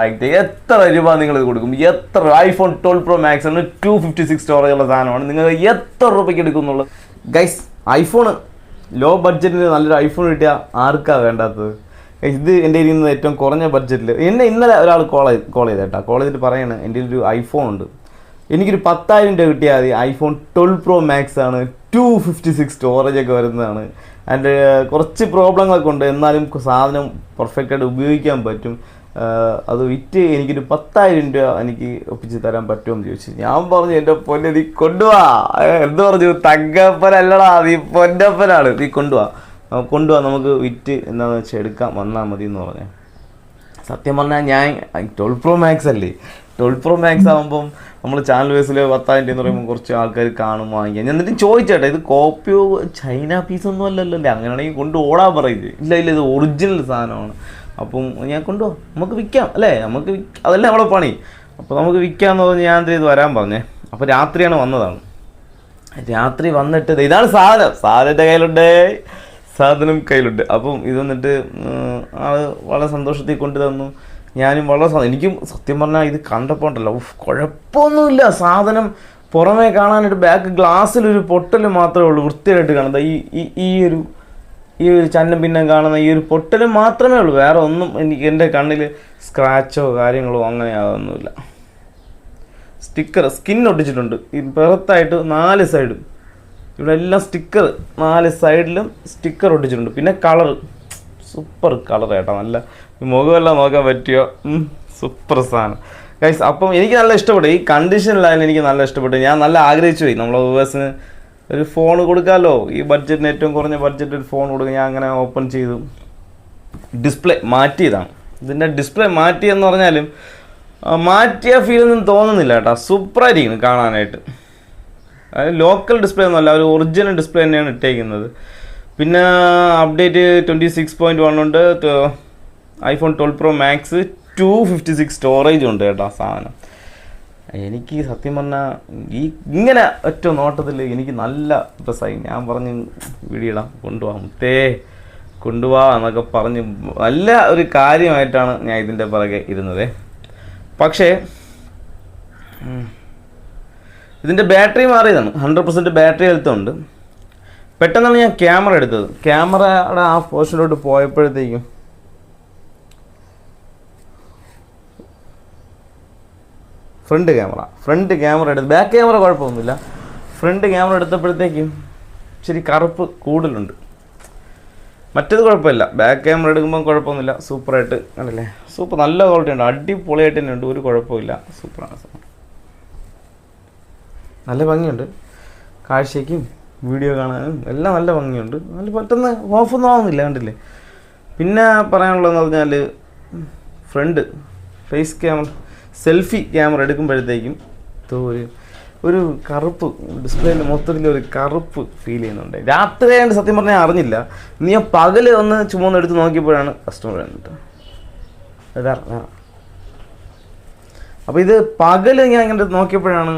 Contact എത്ര രൂപ നിങ്ങൾ ഇത് കൊടുക്കും? എത്ര ഐഫോൺ ട്വൽവ് പ്രോ മാക്സ് ആണ് ടു ഫിഫ്റ്റി സിക്സ് സ്റ്റോറേജ് ഉള്ള സാധനമാണ്. നിങ്ങൾ എത്ര രൂപയ്ക്ക് എടുക്കുന്നുള്ളത് ഗൈസ് ഐഫോൺ ലോ ബഡ്ജറ്റിൽ നല്ലൊരു ഐഫോൺ കിട്ടിയാൽ ആർക്കാണ് വേണ്ടാത്തത്? ഇത് എന്റെ കയ്യിൽ നിന്ന് ഏറ്റവും കുറഞ്ഞ ബഡ്ജറ്റിൽ എന്നെ ഇന്നലെ ഒരാൾ കോൾ ചെയ്ത് കോൾ ചെയ്തേട്ടാ. കോൾ ചെയ്തിട്ട് പറയാണ് എന്റെ ഒരു ഐഫോൺ ഉണ്ട്. എനിക്കൊരു പത്തായിരം രൂപ കിട്ടിയാൽ മതി. ഐഫോൺ ട്വൽവ് പ്രോ മാക്സ് ആണ് ടു ഫിഫ്റ്റി സിക്സ് സ്റ്റോറേജ് ഒക്കെ വരുന്നതാണ്. അതിന്റെ കുറച്ച് പ്രോബ്ലങ്ങളൊക്കെ ഉണ്ട്. എന്നാലും സാധനം പെർഫെക്റ്റായിട്ട് ഉപയോഗിക്കാൻ പറ്റും. അത് വിറ്റ് എനിക്കൊരു പത്തായിരം രൂപ എനിക്ക് ഒപ്പിച്ച് തരാൻ പറ്റുമെന്ന് ചോദിച്ചു. ഞാൻ പറഞ്ഞു എന്റെ പൊന്നെ നീ കൊണ്ടുപോവാ എന്ത് പറഞ്ഞു? തങ്കപ്പനല്ലടാ നീ പൊന്നപ്പനാണ്. നീ കൊണ്ടുപോവാ ആ, കൊണ്ടുപോവാ നമുക്ക് വിറ്റ് എന്താണെന്ന് വെച്ചാൽ എടുക്കാം. വന്നാൽ മതി എന്ന് പറഞ്ഞു. സത്യം പറഞ്ഞാൽ ഞാൻ ട്വൽവ് പ്രോ മാക്സ് അല്ലേ? ട്വൽവ് പ്രോ മാക്സ് ആകുമ്പം നമ്മൾ ചാനൽ ബേസിൽ പത്തായിരം രൂപ എന്ന് പറയുമ്പോൾ കുറച്ച് ആൾക്കാർ കാണും വാങ്ങിക്കാൻ എന്നിട്ട് ചോദിച്ചേട്ടാ ഇത് കോപ്പിയോ ചൈന പീസ് ഒന്നും അല്ലല്ലോ അല്ലേ? അങ്ങനെയാണെങ്കിൽ കൊണ്ട് ഓടാൻ പറയുന്നത് ഇല്ല ഇല്ല ഇത് ഒറിജിനൽ സാധനമാണ്. അപ്പം ഞാൻ കൊണ്ടുപോകാം നമുക്ക് വിൽക്കാം അല്ലേ? നമുക്ക് അതല്ല നമ്മളെ പണി. അപ്പോൾ നമുക്ക് വിൽക്കാമെന്ന് പറഞ്ഞ് ഞാൻ എന്ത് വരാൻ പറഞ്ഞേ. അപ്പോൾ രാത്രിയാണ് വന്നതാണ്. രാത്രി വന്നിട്ട് ഇതാണ് സാധനം. സാധനത്തെ കയ്യിലുണ്ട്. സാധനം കയ്യിലുണ്ട്. അപ്പം ഇത് വന്നിട്ട് ആൾ വളരെ സന്തോഷത്തിൽ കൊണ്ടു തന്നു ഞാനും വളരെ എനിക്കും സത്യം പറഞ്ഞാൽ ഇത് കണ്ടപ്പോൾ ഉണ്ടല്ലോ. കുഴപ്പമൊന്നുമില്ല. സാധനം പുറമേ കാണാനായിട്ട് ബാക്ക് ഗ്ലാസ്സിൽ ഒരു പൊട്ടൽ മാത്രമേ ഉള്ളൂ വൃത്തിയായിട്ട് കാണുന്നത്. ഈ ഈ- ഈ ഒരു ഈ ഒരു ചന്നം പിന്നെ കാണുന്ന ഈ ഒരു പൊട്ടൽ മാത്രമേ ഉള്ളൂ. വേറെ ഒന്നും എനിക്ക് എന്റെ കണ്ണിൽ സ്ക്രാച്ചോ കാര്യങ്ങളോ അങ്ങനെ അതൊന്നുമില്ല. Sticker skin ഒട്ടിച്ചിട്ടുണ്ട്. പുറത്തായിട്ട് നാല് സൈഡും ഇവിടെ എല്ലാം സ്റ്റിക്കർ നാല് സൈഡിലും സ്റ്റിക്കർ ഒട്ടിച്ചിട്ടുണ്ട്. പിന്നെ കളർ സൂപ്പർ കളർ കേട്ടോ നല്ല മുഖമെല്ലാം നോക്കാൻ പറ്റിയോ? സൂപ്പർ സാധനം. ഗൈസ് അപ്പം എനിക്ക് നല്ല ഇഷ്ടപ്പെട്ടു. ഈ കണ്ടീഷനിലായാലും എനിക്ക് നല്ല ഇഷ്ടപ്പെട്ടു. ഞാൻ നല്ല ആഗ്രഹിച്ചു പോയി. നമ്മളെ വ്യൂവേഴ്സിന് ഒരു ഫോൺ കൊടുക്കാമല്ലോ ഈ ബഡ്ജറ്റിന് ഏറ്റവും കുറഞ്ഞ ബഡ്ജറ്റ് ഒരു ഫോൺ കൊടുക്കുക ഞാൻ അങ്ങനെ ഓപ്പൺ ചെയ്തു. ഡിസ്പ്ലേ മാറ്റിയതാണ്. ഇതിന്റെ ഡിസ്പ്ലേ മാറ്റിയെന്ന് പറഞ്ഞാലും മാറ്റിയ ഫീലൊന്നും തോന്നുന്നില്ല കേട്ടോ സൂപ്പറായിരിക്കുന്നു കാണാനായിട്ട്. അതായത് ലോക്കൽ ഡിസ്പ്ലേ ഒന്നുമല്ല ഒരു ഒറിജിനൽ ഡിസ്പ്ലേ തന്നെയാണ് ഇട്ടേക്കുന്നത്. പിന്നെ update twenty six point one ഉണ്ട്. IPhone twelve pro max two fifty six storage ഉണ്ട് കേട്ടോ സാധനം. എനിക്ക് സത്യം പറഞ്ഞാൽ ഈ ഇങ്ങനെ ഒറ്റ നോട്ടത്തിൽ എനിക്ക് നല്ല ഡ്രസ്സായി ഞാൻ പറഞ്ഞ് വീടിയിടാം കൊണ്ടുപോകാം മുത്തേ കൊണ്ടുപോവാ എന്നൊക്കെ പറഞ്ഞ് നല്ല ഒരു കാര്യമായിട്ടാണ് ഞാൻ ഇതിന്റെ പിറകെ ഇരുന്നത്. പക്ഷേ ഇതിന്റെ ബാറ്ററി മാറിയതാണ്. ഹൺഡ്രഡ് പെർസെന്റ് ബാറ്ററി ഹെൽത്ത് പെട്ടെന്നാണ് ഞാൻ ക്യാമറ എടുത്തത്. ക്യാമറയുടെ ആ പോർഷനിലോട്ട് പോയപ്പോഴത്തേക്കും ഫ്രണ്ട് ക്യാമറ ഫ്രണ്ട് ക്യാമറ എടുത്ത് ബാക്ക് ക്യാമറ കുഴപ്പമൊന്നുമില്ല. ഫ്രണ്ട് ക്യാമറ എടുത്തപ്പോഴത്തേക്കും ശരി കറുപ്പ് കൂടുതലുണ്ട്. മറ്റേത് കുഴപ്പമില്ല. ബാക്ക് ക്യാമറ എടുക്കുമ്പോൾ കുഴപ്പമൊന്നുമില്ല. സൂപ്പറായിട്ട് കണ്ടല്ലേ? സൂപ്പർ നല്ല ക്വാളിറ്റി ഉണ്ട്. അടിപൊളിയായിട്ട് തന്നെ ഉണ്ട്. ഒരു കുഴപ്പമില്ല. സൂപ്പറാണ്. നല്ല ഭംഗിയുണ്ട്. കാഴ്ചയ്ക്കും വീഡിയോ കാണാനും എല്ലാം നല്ല ഭംഗിയുണ്ട്. നല്ല പെട്ടെന്ന് ഓഫൊന്നും ആവുന്നില്ല കണ്ടില്ലേ? പിന്നെ പറയാനുള്ളതെന്ന് പറഞ്ഞാൽ front face camera selfie camera എടുക്കുമ്പോഴത്തേക്കും ഒരു ഒരു കറുപ്പ് ഡിസ്പ്ലേയിൽ മൊത്തത്തിൽ ഒരു കറുപ്പ് ഫീൽ ചെയ്യുന്നുണ്ട്. രാത്രി ആയതുകൊണ്ട് സത്യം പറഞ്ഞാൽ അറിഞ്ഞില്ല. നീ ഞാൻ പകൽ ഒന്ന് ചുമന്ന് എടുത്ത് നോക്കിയപ്പോഴാണ് കസ്റ്റമർ കണ്ടിട്ട് അപ്പോൾ ഇത് പകൽ ഞാൻ ഇങ്ങനെ നോക്കിയപ്പോഴാണ്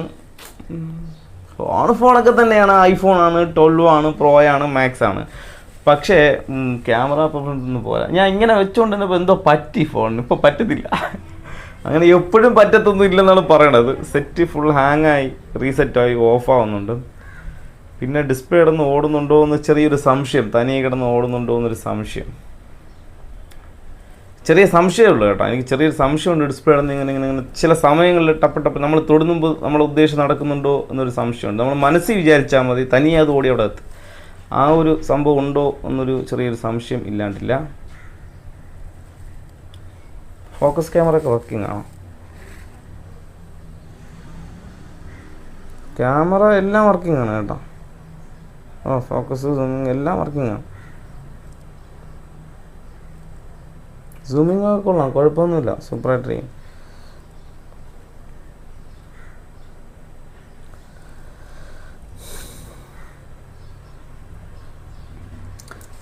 ഫോൺ ഫോണൊക്കെ തന്നെയാണ് ഐഫോൺ ആണ് ട്വൽവ് ആണ് പ്രോ ആണ് മാക്സ് ആണ്. പക്ഷേ ക്യാമറ പെർഫോമൻസ് പോരാ. ഞാൻ ഇങ്ങനെ വെച്ചുകൊണ്ട് തന്നെ എന്തോ പറ്റി ഫോണിന് ഇപ്പോൾ പറ്റത്തില്ല. അങ്ങനെ എപ്പോഴും പറ്റത്തൊന്നും ഇല്ലെന്നാണ് പറയണത്. സെറ്റ് ഫുൾ ഹാങ് ആയി റീസെറ്റ് ആയി ഓഫ് ആവുന്നുണ്ട്. പിന്നെ ഡിസ്പ്ലേ കിടന്ന് ഓടുന്നുണ്ടോ എന്ന് ചെറിയൊരു സംശയം. തനിയെ കിടന്ന് ഓടുന്നുണ്ടോ എന്നൊരു സംശയം. ചെറിയ സംശയമുള്ളൂ കേട്ടോ. എനിക്ക് ചെറിയൊരു സംശയമുണ്ട്. ഡിസ്പ്ലേ ഇടുന്ന ഇങ്ങനെ ഇങ്ങനെ ഇങ്ങനെ ചില സമയങ്ങളിൽ ടപ്പ് ടപ്പ് നമ്മൾ തൊടുന്നുമ്പോൾ നമ്മളെ ഉദ്ദേശം നടക്കുന്നുണ്ടോ എന്നൊരു സംശയമുണ്ട്. നമ്മൾ മനസ്സിൽ വിചാരിച്ചാൽ മതി തനിയെ അത് ഓടി അവിടെ എത്തും. ആ ഒരു സംഭവം ഉണ്ടോ എന്നൊരു ചെറിയൊരു സംശയം ഇല്ലാണ്ടില്ല. ഫോക്കസ് ക്യാമറ ഒക്കെ വർക്കിംഗ് ആണോ? ക്യാമറ എല്ലാം വർക്കിംഗ് ആണ് കേട്ടോ. ഓ ഫോക്കസ് എല്ലാം വർക്കിംഗ് ആണ്. സൂമിങ് ഒക്കെ കൊള്ളാം കുഴപ്പമൊന്നുമില്ല. സൂപ്പറായിട്ട് ചെയ്യും.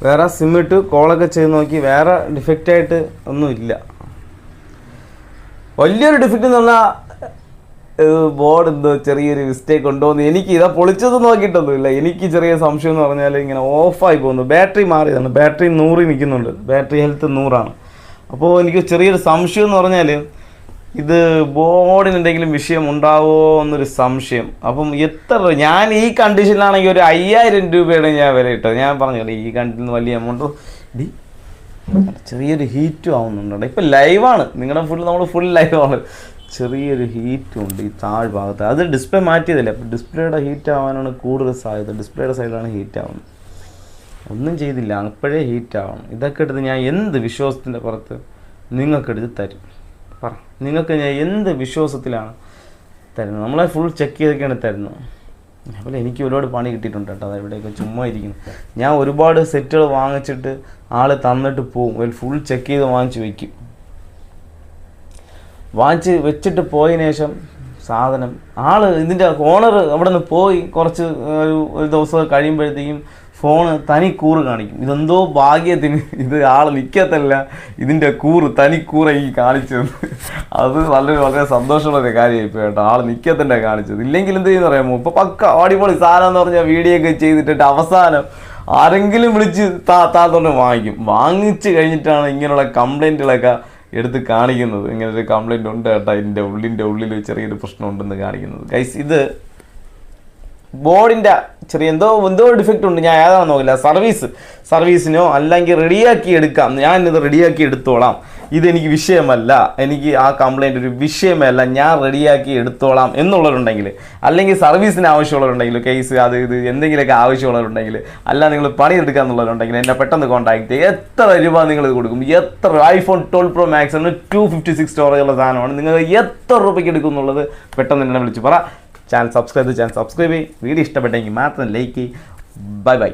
വേറെ സിം ഇട്ട് കോളൊക്കെ ചെയ്ത് നോക്കി. വേറെ ഡിഫക്റ്റ് ആയിട്ട് ഒന്നുമില്ല. വലിയൊരു ഡിഫക്റ്റ് എന്ന് പറഞ്ഞാൽ ബോർഡ് എന്തോ ചെറിയൊരു മിസ്റ്റേക്ക് ഉണ്ടോ എന്ന് എനിക്ക് ഇതാ പൊളിച്ചത് നോക്കിയിട്ടൊന്നുമില്ല. എനിക്ക് ചെറിയ സംശയം എന്ന് പറഞ്ഞാൽ ഇങ്ങനെ ഓഫായി പോകുന്നു. ബാറ്ററി മാറിയതാണ്. ബാറ്ററി നൂറിൽ നിൽക്കുന്നുണ്ട്. ബാറ്ററി ഹെൽത്ത് നൂറാണ്. അപ്പോൾ എനിക്ക് ചെറിയൊരു സംശയം എന്ന് പറഞ്ഞാൽ ഇത് ബോർഡിന് എന്തെങ്കിലും വിഷയം ഉണ്ടാവോ എന്നൊരു സംശയം. അപ്പം എത്ര ഞാൻ ഈ കണ്ടീഷനിലാണെങ്കിൽ ഒരു അയ്യായിരം രൂപയുടെ ഞാൻ വില ഇട്ടത്. ഞാൻ പറഞ്ഞു ഈ കണ്ടിന് വലിയ എമൗണ്ട് ഡി ചെറിയൊരു ഹീറ്റും ആവുന്നുണ്ട് ഇപ്പം ലൈവാണ് നിങ്ങളുടെ ഫുൾ നമ്മൾ ഫുൾ ലൈവാണ് ചെറിയൊരു ഹീറ്റും ഉണ്ട് ഈ താഴ്ഭാഗത്ത്. അത് ഡിസ്പ്ലേ മാറ്റിയതല്ലേ. അപ്പം ഡിസ്പ്ലേയുടെ ഹീറ്റ് ആവാനാണ് കൂടുതൽ സാധ്യത. ഡിസ്പ്ലേയുടെ സൈഡിലാണ് ഹീറ്റ് ആവുന്നത്. ഒന്നും ചെയ്തില്ല. അപ്പോഴേ ഹീറ്റ് ആവണം. ഇതൊക്കെ എടുത്ത് ഞാൻ എന്ത് വിശ്വാസത്തിന്റെ പുറത്ത് നിങ്ങൾക്കെടുത്ത് തരും? പറ. നിങ്ങൾക്ക് ഞാൻ എന്ത് വിശ്വാസത്തിലാണ് തരുന്നത്? നമ്മളെ ഫുൾ ചെക്ക് ചെയ്തൊക്കെയാണ് തരുന്നത്. അതുപോലെ എനിക്ക് ഒരുപാട് പണി കിട്ടിയിട്ടുണ്ട് കേട്ടോ. ഇവിടെയൊക്കെ ചുമ്മാ ഇരിക്കുന്നു. ഞാൻ ഒരുപാട് സെറ്റുകൾ വാങ്ങിച്ചിട്ട് ആൾ തന്നിട്ട് പോവും. ഫുൾ ചെക്ക് ചെയ്ത് വാങ്ങിച്ച് വയ്ക്കും വാങ്ങിച്ച് വെച്ചിട്ട് പോയതിനു ശേഷം സാധനം ആൾ ഇതിന്റെ ഓണർ അവിടെ നിന്ന് പോയി കുറച്ച് ഒരു ഒരു ദിവസം കഴിയുമ്പോഴത്തേക്കും ഫോണ് തനി കൂറ് കാണിക്കും. ഇതെന്തോ ഭാഗ്യത്തിന് ഇത് ആൾ നിൽക്കത്തല്ല ഇതിന്റെ കൂറ് തനി കൂറ ഈ കാണിച്ചത്. അത് നല്ലൊരു വളരെ സന്തോഷമുള്ള ഒരു കാര്യമായി ഇപ്പോൾ കേട്ടോ. ആൾ നിൽക്കത്തന്നെ കാണിച്ചത്. ഇല്ലെങ്കിൽ എന്ത് ചെയ്യുന്ന അറിയാമോ? ഇപ്പോൾ പക്ക അടിപൊളി സാധനം എന്ന് പറഞ്ഞാൽ വീഡിയോ ഒക്കെ ചെയ്തിട്ട് അവസാനം ആരെങ്കിലും വിളിച്ച് താ താത്തോണ്ട് വാങ്ങിക്കും. വാങ്ങിച്ച് കഴിഞ്ഞിട്ടാണ് ഇങ്ങനെയുള്ള കംപ്ലൈന്റുകളൊക്കെ എടുത്ത് കാണിക്കുന്നത്. ഇങ്ങനെ ഒരു കംപ്ലൈന്റ് ഉണ്ട് കേട്ടോ. ഇതിന്റെ ഉള്ളിന്റെ ഉള്ളിൽ ചെറിയൊരു പ്രശ്നം ഉണ്ടെന്ന് കാണിക്കുന്നത്. ഗൈസ് ഇത് ബോർഡിന്റെ ചെറിയ എന്തോ എന്തോ ഡിഫക്റ്റ് ഉണ്ട്. ഞാൻ ഏതാണെന്ന് നോക്കില്ല. സർവീസ് സർവീസിനോ അല്ലെങ്കിൽ റെഡിയാക്കി എടുക്കാം. ഞാൻ ഇത് റെഡിയാക്കി എടുത്തോളാം. ഇതെനിക്ക് വിഷയമല്ല. എനിക്ക് ആ കംപ്ലൈന്റ് ഒരു വിഷയമല്ല. ഞാൻ റെഡിയാക്കി എടുത്തോളാം എന്നുള്ളവരുണ്ടെങ്കിൽ അല്ലെങ്കിൽ സർവീസിന് ആവശ്യമുള്ളവരുണ്ടെങ്കിൽ കേസ് അത് ഇത് എന്തെങ്കിലുമൊക്കെ ആവശ്യമുള്ളവരുണ്ടെങ്കിൽ അല്ല നിങ്ങൾ പണിയെടുക്കുക എന്നുള്ളവരുണ്ടെങ്കിൽ എന്നെ പെട്ടെന്ന് കോൺടാക്ട് ചെയ്യുക എത്ര രൂപ നിങ്ങൾ ഇത് കൊടുക്കും? എത്ര iPhone twelve pro max two fifty six storage ഉള്ള സാധനമാണ്. നിങ്ങൾ എത്ര രൂപയ്ക്ക് എടുക്കും എന്നുള്ളത് പെട്ടെന്ന് എന്നെ വിളിച്ച് പറ. ചാനൽ സബ്സ്ക്രൈബ് ചാനൽ സബ്സ്ക്രൈബ് ചെയ്യും. വീഡിയോ ഇഷ്ടപ്പെട്ടെങ്കിൽ മാത്രം ലൈക്ക് ബൈ ബൈ